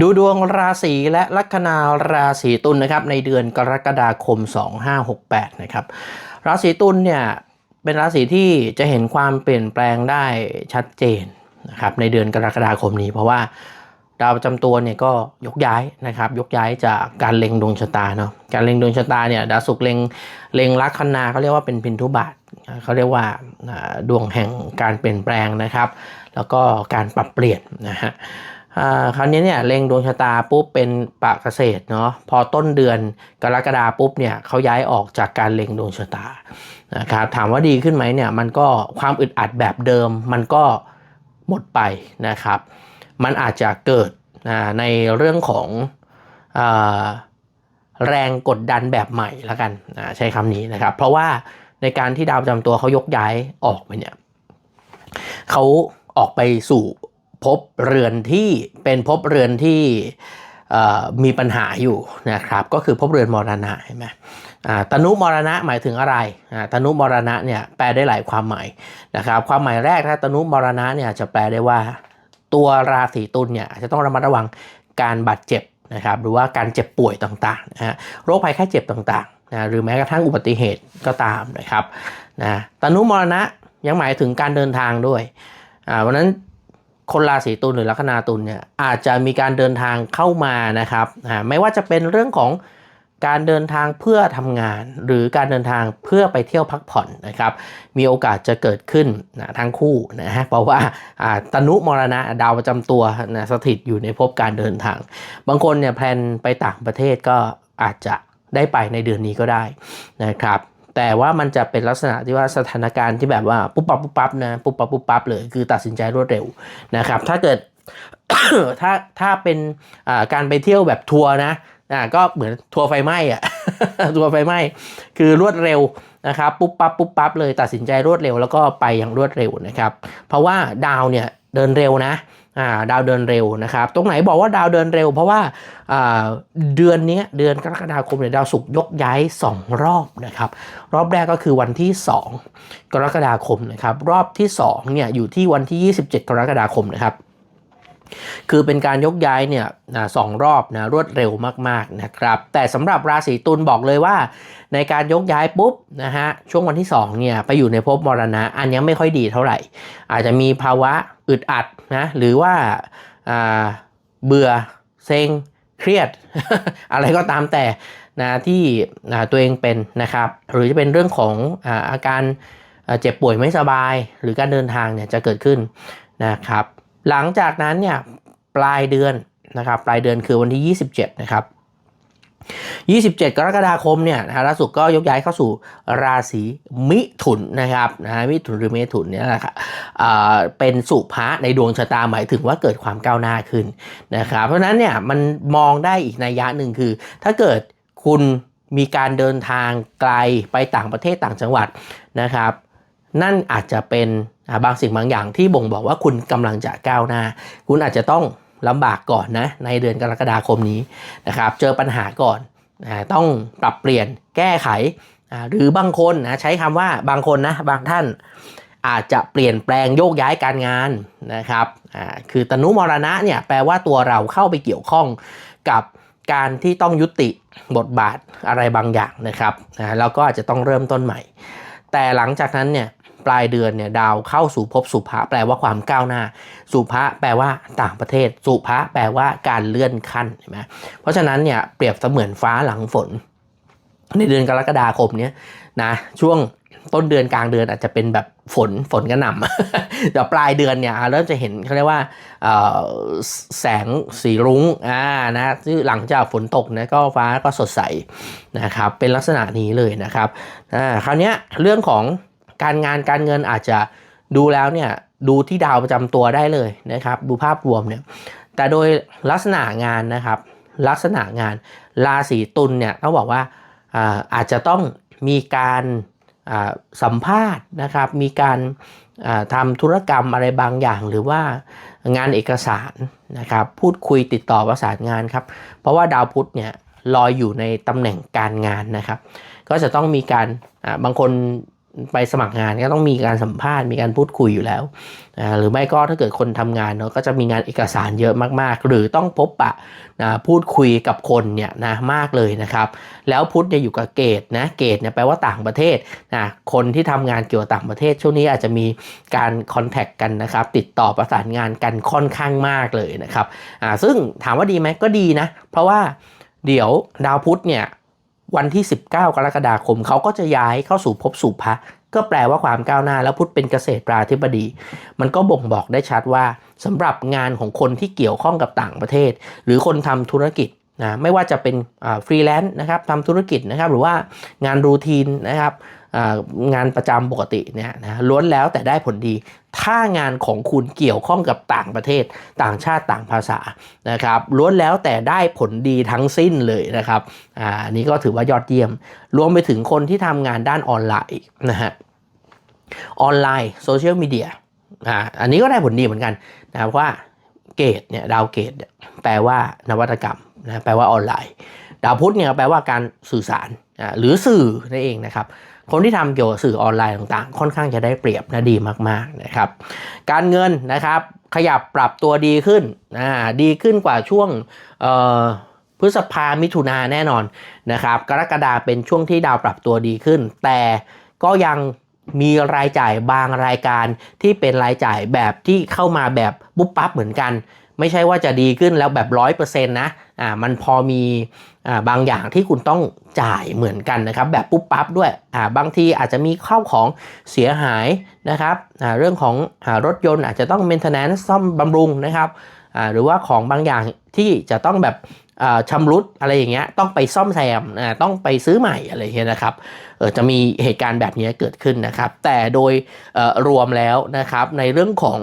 ดูดวงราศีและลัคนาราศีตุลนะครับในเดือนกรกฎาคม 2568 นะครับ ราศีตุลเนี่ยเป็นราศีที่จะเห็นความเปลี่ยนแปลงได้ชัดเจนนะครับในเดือนกรกฎาคมนี้ เพราะว่าดาวประจำตัวเนี่ยก็ยกย้ายนะครับ ยกย้ายจากการเล็งดวงชะตาเนาะการเล็งดวงชะตาเนี่ยดาวศุกร์เล็งเล็งลัคนาเขาเรียกว่าเป็นพินทุบาทเขาเรียกว่าดวงแห่งการเปลี่ยนแปลงนะครับ แล้วก็การปรับเปลี่ยนนะฮะ คราวนี้เนี่ยเล็งดวงชะตาปุ๊บเป็นปะเกษตรเนาะพอต้นเดือนกรกฎาปุ๊บเนี่ยเขาย้ายออกจากการเล็งดวงชะตานะครับถามว่าดีขึ้นไหมเนี่ยมันก็ความอึดอัดแบบเดิมมันก็หมดไปนะครับ มันอาจจะเกิดในเรื่องของอแรงกดดันแบบใหม่ละกันใช้คำนี้นะครับ เพราะว่าในการที่ดาวประจำตัวเขายกย้ายออกไปเนี่ยเขาออกไปสู่ ภพเรือนที่เป็นภพเรือนที่มีปัญหาอยู่นะครับก็คือภพเรือนมรณะเห็นไหมตนุมรณะหมายถึงอะไรตนุมรณะเนี่ยแปลได้หลายความหมายนะครับความหมายแรกถ้าตนุมรณะเนี่ยจะแปลได้ว่าตัวราศีตุลเนี่ยจะต้องระมัดระวังการบาดเจ็บนะครับหรือว่าการเจ็บป่วยต่างๆนะโรคภัยไข้เจ็บต่างๆนะหรือแม้กระทั่งอุบัติเหตุก็ตามนะครับนะตนุมรณะยังหมายถึงการเดินทางด้วยอ่าวันนั้น คนราศีตุลหรือลัคนาตุลเนี่ยอาจจะมีการเดินทางเข้ามานะครับไม่ว่าจะเป็นเรื่องของการเดินทางเพื่อทำงาน หรือการเดินทางเพื่อไปเที่ยวพักผ่อนนะครับ มีโอกาสจะเกิดขึ้นนะทั้งคู่นะฮะเพราะว่าตนุมรณะดาวประจำตัวนะสถิตอยู่ในภพการเดินทาง บางคนเนี่ยแพลนไปต่างประเทศก็อาจจะได้ไปในเดือนนี้ก็ได้นะครับ แต่ว่ามันจะเป็นลักษณะที่ว่าสถานการณ์ที่แบบว่าปุ๊บปั๊บปุ๊บปั๊บนะปุ๊บปั๊บปุ๊บปั๊บเลยคือตัดสินใจรวดเร็วนะครับ ถ้าเกิดถ้าถ้าเป็นการไปเที่ยวแบบทัวร์นะอ่าก็เหมือนทัวร์ไฟไหม้อะทัวร์ไฟไหม้คือรวดเร็วนะครับปุ๊บปั๊บปุ๊บปั๊บเลยตัดสินใจรวดเร็วแล้วก็ไปอย่างรวดเร็วนะครับ เพราะว่าดาวเนี่ยเดินเร็วนะ ดาวเดินเร็วนะครับ ตรงไหนบอกว่าดาวเดินเร็ว เพราะว่าาเดือนนี้เดือนกรกฎาคมเนี่ยดาวศุกร์ยกย้าย 2 รอบนะครับ รอบแรกก็คือวันที่ 2 กรกฎาคมนะครับ รอบที่2เนี่ยอยู่ที่วันที่ 27 กรกฎาคมนะครับ คือเป็นการยกย้ายเนี่ยสองรอบนะรวดเร็วมากๆนะครับ แต่สำหรับราศีตุลบอกเลยว่า ในการยกย้ายปุ๊บนะฮะช่วงวันที่2เนี่ยไปอยู่ในภพมรณะ อันยังไม่ค่อยดีเท่าไหร่ อาจจะมีภาวะอึดอัดนะหรือว่าเบื่อเซ็งเครียด อะไรก็ตามแต่นะที่ตัวเองเป็นนะครับ หรือจะเป็นเรื่องของอาอาการเจ็บป่วยไม่สบาย หรือการเดินทางเนี่ยจะเกิดขึ้นนะครับ หลังจากนั้นเนี่ยปลายเดือนนะครับปลายเดือนคือวันที่ 27 นะครับ 27 กรกฎาคมเนี่ยนะฮะดาวศุกก็ยกย้ายเข้าสู่ราศีมิถุนนะครับนะฮะมิถุนหรือเมถุนเนี่ยนะครับเป็นสุภะในดวงชะตาหมายถึงว่าเกิดความก้าวหน้าขึ้นนะครับ เพราะฉะนั้นเนี่ยมันมองได้อีกนัยยะหนึ่งคือ ถ้าเกิดคุณมีการเดินทางไกลไปต่างประเทศต่างจังหวัดนะครับ นั่นอาจจะเป็น บางสิ่งบางอย่างที่บ่งบอกว่าคุณกำลังจะก้าวหน้า คุณอาจจะต้องลำบากก่อนนะในเดือนกรกฎาคมนี้นะครับ เจอปัญหาก่อนต้องปรับเปลี่ยนแก้ไข หรือบางคนนะใช้คำว่าบางคนนะบางท่านอาจจะเปลี่ยนแปลงโยกย้ายการงานนะครับคือตนุมรณะเนี่ยแปลว่าตัวเราเข้าไปเกี่ยวข้องกับการที่ต้องยุติบทบาทอะไรบางอย่างนะครับแล้วก็อาจจะต้องเริ่มต้นใหม่ แต่หลังจากนั้นเนี่ย ปลายเดือนเนี่ยดาวเข้าสู่ภพสุภะแปลว่าความก้าวหน้า สุภะแปลว่าต่างประเทศ สุภะแปลว่าการเลื่อนขั้นเห็นไหมเพราะฉะนั้นเนี่ยเปรียบเสมือนฟ้าหลังฝน ในเดือนกรกฎาคมเนี้ยนะช่วงต้นเดือนกลางเดือนอาจจะเป็นแบบฝนฝนกระหน่ำเดี๋ยวปลายเดือนเนี่ยเริ่มจะเห็นเขาเรียกว่าแสงสีรุ้งอ่านะที่หลังจากฝนตกนะก็ฟ้าก็สดใสนะครับเป็นลักษณะนี้เลยนะครับอ่าคราวนี้เรื่องของ การงานการเงินอาจจะดูแล้วเนี่ยดูที่ดาวประจำตัวได้เลยนะครับ ดูภาพรวมเนี่ยแต่โดยลักษณะงานนะครับ ลักษณะงานราศีตุลเนี่ยต้องบอกว่าอาจจะต้องมีการสัมภาษณ์นะครับ มีการอ่าทำธุรกรรมอะไรบางอย่าง หรือว่างานเอกสารนะครับ พูดคุยติดต่อประสานงานครับ เพราะว่าดาวพุธเนี่ยลอยอยู่ในตำแหน่งการงานนะครับ ก็จะต้องมีการบางคน ไปสมัครงานก็ต้องมีการสัมภาษณ์มีการพูดคุยอยู่แล้วหรือไม่ก็ถ้าเกิดคนทำงานเนาะก็จะมีงานเอกสารเยอะมากๆ หรือต้องพบปะนะพูดคุยกับคนเนี่ยนะมากเลยนะครับ แล้วพุทธเนี่ยอยู่กับเกตนะเกตเนี่ยแปลว่าต่างประเทศนะคนที่ทำงานเกี่ยวกับต่างประเทศช่วงนี้อาจจะมีการคอนแทคกันนะครับ ติดต่อประสานงานกันค่อนข้างมากเลยนะครับอ่าซึ่งถามว่าดีไหมก็ดีนะ เพราะว่าเดี๋ยวดาวพุธเนี่ย วันที่ 19 กรกฎาคมเขาก็จะย้ายเข้าสู่ภพสู่พระก็แปลว่าความก้าวหน้าแล้วพุทธเป็นเกษตรปราธิบดี มันก็บ่งบอกได้ชัดว่าสำหรับงานของคนที่เกี่ยวข้องกับต่างประเทศ หรือคนทำธุรกิจนะไม่ว่าจะเป็นฟรีแลนซ์นะครับทำธุรกิจนะครับหรือว่างานรูทีนนะครับ งานประจำปกติเนี่ยนะล้วนแล้วแต่ได้ผลดี ถ้างานของคุณเกี่ยวข้องกับต่างประเทศ ต่างชาติต่างภาษานะครับล้วนแล้วแต่ได้ผลดีทั้งสิ้นเลยนะครับอ่าอันนี้ก็ถือว่ายอดเยี่ยม รวมไปถึงคนที่ทำงานด้านออนไลน์นะฮะออนไลน์โซเชียลมีเดียอ่าอันนี้ก็ได้ผลดีเหมือนกันนะครับว่าเกตเนี่ยดาวเกตแปลว่านวัตกรรมนะแปลว่าออนไลน์ ดาวพุธเนี่ยแปลว่าการสื่อสารหรือสื่อนั่นเองนะครับ คนที่ทำเกี่ยวกับสื่อออนไลน์ต่างๆ ค่อนข้างจะได้เปรียบนะดีมากๆนะครับ การเงินนะครับขยับปรับตัวดีขึ้นอ่าดีขึ้นกว่าช่วงพฤษภามิถุนาแน่นอนนะครับ กรกฎาเป็นช่วงที่ดาวปรับตัวดีขึ้น แต่ก็ยังมีรายจ่ายบางรายการที่เป็นรายจ่ายแบบที่เข้ามาแบบปุ๊บปั๊บเหมือนกัน ไม่ใช่ว่าจะดีขึ้นแล้วแบบร้อยเปอร์เซ็นต์นะ อ่ามันพอมีอ่าบางอย่างที่คุณต้องจ่ายเหมือนกันนะครับ แบบปุ๊บปั๊บด้วยอ่าบางทีอาจจะมีข้าวของเสียหายนะครับอ่าเรื่องของอารถยนต์อาจจะต้อง maintenance ซ่อมบำรุงนะครับอ่าหรือว่าของบางอย่างที่จะต้องแบบ อ่าชำรุดอะไรอย่างเงี้ยต้องไปซ่อมแซมต้องไปซื้อใหม่อะไรเงี้ยนะครับจะมีเหตุการณ์แบบนี้เกิดขึ้นนะครับ แต่โดยรวมแล้วนะครับในเรื่องของ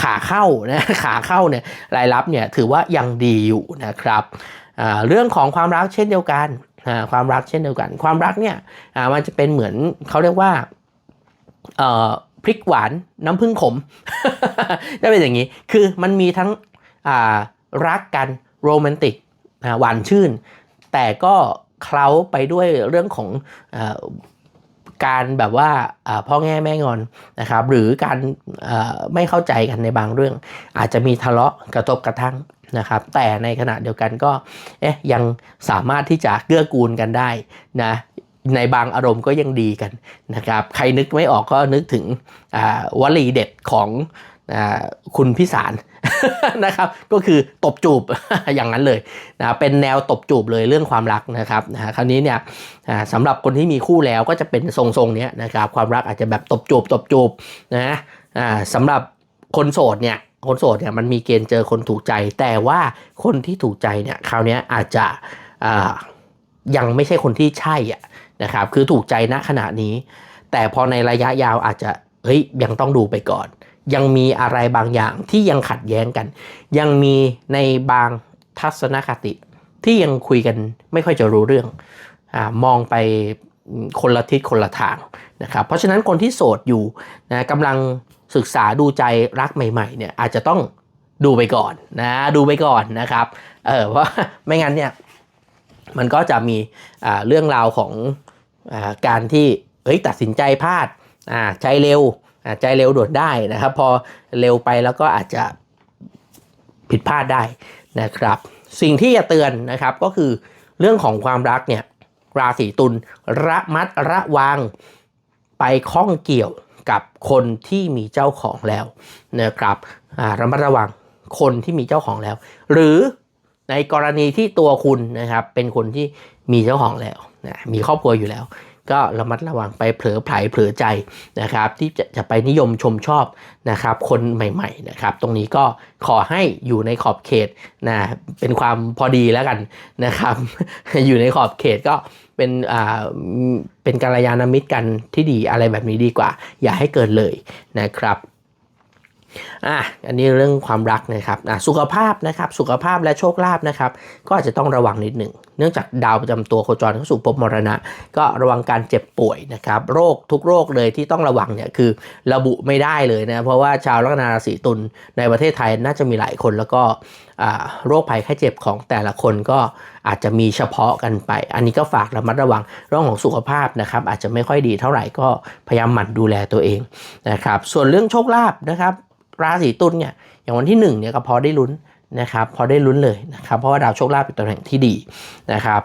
ขาเข้านะขาเข้าเนี่ยรายรับเนี่ยถือว่ายังดีอยู่นะครับเรื่องของความรักเช่นเดียวกันความรักเช่นเดียวกัน ความรักเนี่ยมันจะเป็นเหมือนเขาเรียกว่าพริกหวานน้ำผึ้งขมจะเป็นอย่างนี้คือมันมีทั้งรักกันโรแมนติก อ่าหวานชื่น แต่ก็เคล้าไปด้วยเรื่องของอการแบบว่าพ่อแง่แม่งอนนะครับ หรือการไม่เข้าใจกันในบางเรื่อง อาจจะมีทะเลาะกระทบกระทั่งนะครับ แต่ในขณะเดียวกันก็เอ๊ะยังสามารถที่จะเกื้อกูลกันได้นะในบางอารมณ์ก็ยังดีกันนะครับ ใครนึกไม่ออกก็นึกถึงวลีเด็ดของอคุณพิสาร นะครับก็คือตบจูบอย่างนั้นเลยนะเป็นแนวตบจูบเลยเรื่องความรักนะครับนะคราวนี้เนี่ยสำหรับคนที่มีคู่แล้วก็จะเป็นทรงๆเนี้ยนะครับความรักอาจจะแบบตบจูบตบจูบนะสำหรับคนโสดเนี่ยคนโสดเนี่ยมันมีเกณฑ์เจอคนถูกใจ แต่ว่าคนที่ถูกใจเนี่ยคราวนี้อาจจะยังไม่ใช่คนที่ใช่อะนะครับคือถูกใจณขณะนี้ แต่พอในระยะยาวอาจจะเฮ้ยยังต้องดูไปก่อน ยังมีอะไรบางอย่างที่ยังขัดแย้งกัน ยังมีในบางทัศนคติ ที่ยังคุยกันไม่ค่อยจะรู้เรื่องอมองไปคนละทิศคนละทางนะครับเพราะฉะนั้นคนที่โสดอยู่นะกำลังศึกษาดูใจรักใหม่ๆเนี่ยอาจจะต้องดูไปก่อนนะดูไปก่อนนะครับเออเพราะไม่งั้นเนี่ยมันก็จะมีเรื่องราวของอการที่เฮ้ยตัดสินใจพลาดอ่าใจเร็ว ใจเร็วด่วนได้นะครับ พอเร็วไปแล้วก็อาจจะผิดพลาดได้นะครับ สิ่งที่จะเตือนนะครับก็คือเรื่องของความรักเนี่ยราศีตุลระมัดระวังไปข้องเกี่ยวกับคนที่มีเจ้าของแล้วนะครับระมัดระวังคนที่มีเจ้าของแล้ว หรือในกรณีที่ตัวคุณนะครับเป็นคนที่มีเจ้าของแล้วนะมีครอบครัวอยู่แล้ว ก็ระมัดระวังไปเผลอไผลเผลอใจนะครับ ที่จะจะไปนิยมชมชอบนะครับ คนใหม่ๆนะครับ ตรงนี้ก็ขอให้อยู่ในขอบเขตนะเป็นความพอดีแล้วกันนะครับ อยู่ในขอบเขตก็เป็นอ่าเป็นกัลยาณมิตรกันที่ดีอะไรแบบนี้ดีกว่า อย่าให้เกินเลยนะครับ อะอันนี้เรื่องความรักนะครับอะสุขภาพนะครับสุขภาพและโชคลาภนะครับก็อาจจะต้องระวังนิดหนึ่งเนื่องจากดาวประจำตัวโคจรเข้าสู่ภพมรณะ ก็ระวังการเจ็บป่วยนะครับโรคทุกโรคเลยที่ต้องระวังเนี่ยคือระบุไม่ได้เลยนะเพราะว่าชาวลัคนาราศีตุลในประเทศไทยน่าจะมีหลายคนแล้วก็อ่าโรคภัยไข้เจ็บของแต่ละคนก็อาจจะมีเฉพาะกันไป อันนี้ก็ฝากระมัดระวังเรื่องของสุขภาพนะครับอาจจะไม่ค่อยดีเท่าไหร่ก็พยายามหมั่นดูแลตัวเองนะครับส่วนเรื่องโชคลาภนะครับ ราศีตุลเนี่ยอย่างวันที่1เนี่ยก็พอได้ลุ้นนะครับพอได้ลุ้นเลยนะครับเพราะว่าดาวโชคลาภเป็นตำแหน่งที่ดีนะครับ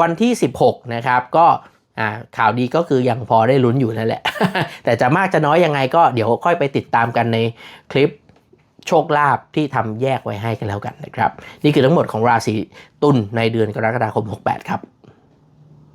วันที่ 16นะครับก็ข่าวดีก็คือยังพอได้ลุ้นอยู่นั่นแหละ แต่จะมากจะน้อยยังไงก็เดี๋ยวค่อยไปติดตามกันในคลิปโชคลาภที่ทำแยกไว้ให้กันแล้วกันนะครับ นี่คือทั้งหมดของราศีตุลในเดือนกรกฎาคม 68 ครับ